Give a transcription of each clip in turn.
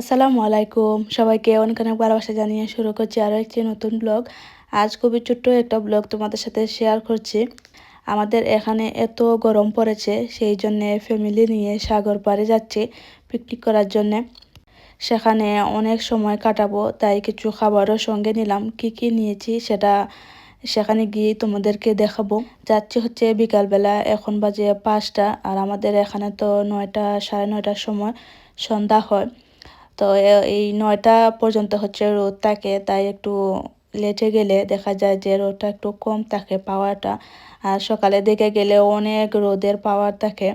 আসসালামু আলাইকুম। সবাইকে অনেক অনেক ভালোবাসা জানিয়ে শুরু করছি আরও একটি নতুন ব্লগ। আজ খুবই ছোট্ট একটা ব্লগ তোমাদের সাথে শেয়ার করছি। আমাদের এখানে এত গরম পড়েছে, সেই জন্যে ফ্যামিলি নিয়ে সাগর পাড়ে যাচ্ছি পিকনিক করার জন্যে। সেখানে অনেক সময় কাটাবো, তাই কিছু খাবারও সঙ্গে নিলাম। কি কি নিয়েছি সেটা সেখানে গিয়ে তোমাদেরকে দেখাবো। যাচ্ছি হচ্ছে বিকালবেলা, এখন বাজে পাঁচটা, আর আমাদের এখানে তো নয়টা, সাড়ে নয়টার সময় সন্ধ্যা হয়। তো এই নয়টা পর্যন্ত হচ্ছে রোদ থাকে, তাই একটু লেটে গেলে দেখা যায় যে রোদটা একটু কম থাকে পাওয়ারটা আর সকালে দিকে গেলে অনেক রোদের পাওয়ার থাকে।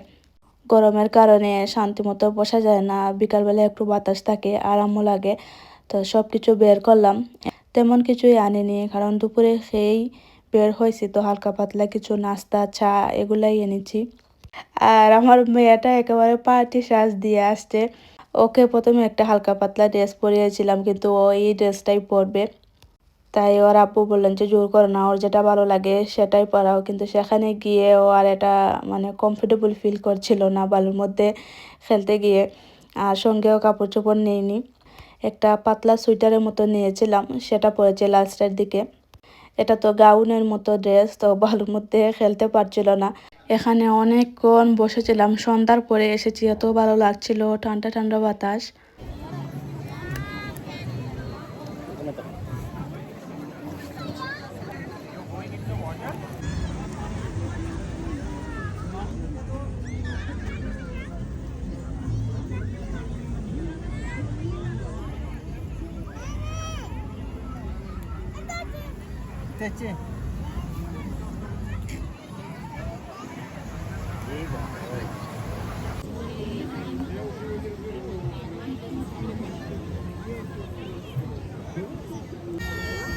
গরমের কারণে শান্তিমতো বসা যায় না, বিকালবেলা একটু বাতাস থাকে, আরামও লাগে, তো সব কিছু বের করলাম। তেমন কিছুই আনিনি, কারণ দুপুরে খেয়েই বের হয়েছি তো, হালকা পাতলা কিছু নাস্তা, চা এগুলাই এনেছি। আর আমার মেয়েটা একেবারে পার্টি সাজ দিয়ে আসছে। ওকে প্রথমে একটা হালকা পাতলা ড্রেস পরিয়েছিলাম, কিন্তু ও এই ড্রেসটাই পরবে। তাই ওর আপু বললেন যে, জোর করো না, ওর যেটা ভালো লাগে সেটাই পরাও। কিন্তু সেখানে গিয়ে ও আর এটা মানে কমফোর্টেবল ফিল করছিল না বালুর মধ্যে খেলতে গিয়ে। আর সঙ্গেও কাপড় চোপড় নেইনি। একটা পাতলা সুইটারের মতো নিয়েছিলাম, সেটা পরেছে লাস্টের দিকে। এটা তো গাউনের মতো ড্রেস, তো বালুর মধ্যে খেলতে পারছিল না। এখানে অনেকক্ষণ বসেছিলাম। সন্ধ্যার পরে এসেছি এত ভালো লাগছিল ঠান্ডা ঠান্ডা বাতাস।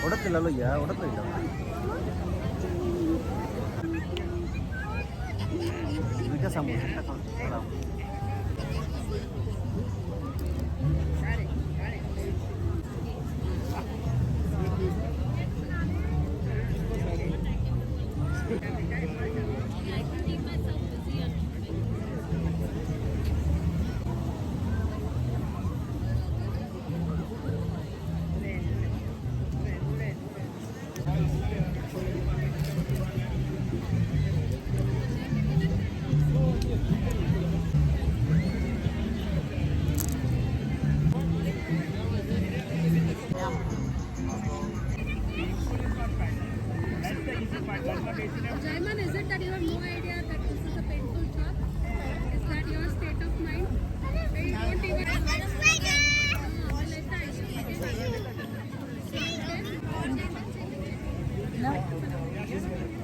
உடத்துல ஐயா உடத்துல இல்லை விகாசம் Jaiman, is it that you have no idea that this is a painful job? Is that your state of mind? You don't even Ah, well,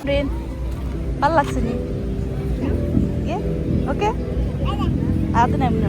brain ভালো লাগছে নি ওকে আর তো নেমন